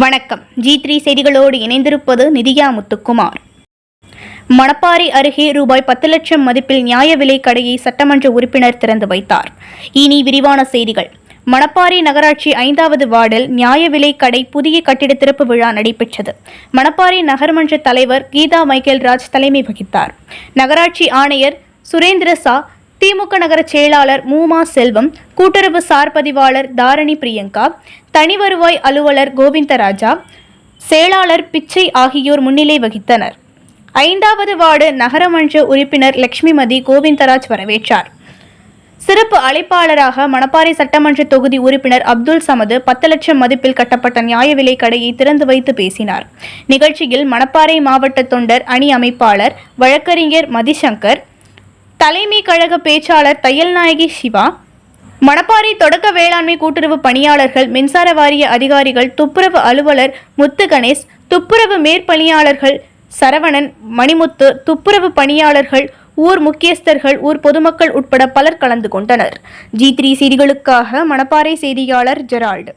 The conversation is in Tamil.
வணக்கம். ஜி த்ரீ செய்திகளோடு இணைந்திருப்பது நிதியா முத்துக்குமார். மணப்பாறை அருகே ரூபாய் பத்து லட்சம் மதிப்பில் நியாய விலை கடையை சட்டமன்ற உறுப்பினர் திறந்து வைத்தார். இனி விரிவான செய்திகள். மணப்பாறை நகராட்சி ஐந்தாவது வார்டில் நியாய விலை கடை புதிய கட்டிட திறப்பு விழா நடைபெற்றது. மணப்பாறை நகர்மன்ற தலைவர் கீதா மைக்கேல் ராஜ் தலைமை வகித்தார். நகராட்சி ஆணையர் சுரேந்திர சா திமுக நகர செயலாளர் மூமா செல்வம் கூட்டுறவு சார் பதிவாளர் தாரணி பிரியங்கா தனி வருவாய் அலுவலர் கோவிந்தராஜா செயலாளர் பிச்சை ஆகியோர் முன்னிலை வகித்தனர். ஐந்தாவது வார்டு நகரமன்ற உறுப்பினர் லட்சுமிமதி கோவிந்தராஜ் வரவேற்றார். சிறப்பு அழைப்பாளராக மணப்பாறை சட்டமன்ற தொகுதி உறுப்பினர் அப்துல் சமது பத்து லட்சம் மதிப்பில் கட்டப்பட்ட நியாய விலை கடையை திறந்து வைத்து பேசினார். நிகழ்ச்சியில் மணப்பாறை மாவட்ட தொண்டர் அணி அமைப்பாளர் வழக்கறிஞர் மதிசங்கர் தலைமை கழக பேச்சாளர் தையல்நாயகி சிவா மணப்பாறை தொடக்க வேளாண்மை கூட்டுறவு பணியாளர்கள் மின்சார வாரிய அதிகாரிகள் துப்புரவு அலுவலர் முத்து கணேஷ் துப்புரவு மேற்பணியாளர்கள் சரவணன் மணிமுத்து துப்புரவு பணியாளர்கள் ஊர் முக்கியஸ்தர்கள் ஊர் பொதுமக்கள் உட்பட பலர் கலந்து கொண்டனர். ஜி த்ரீ செய்திகளுக்காக மணப்பாறை செய்தியாளர் ஜெரால்டு.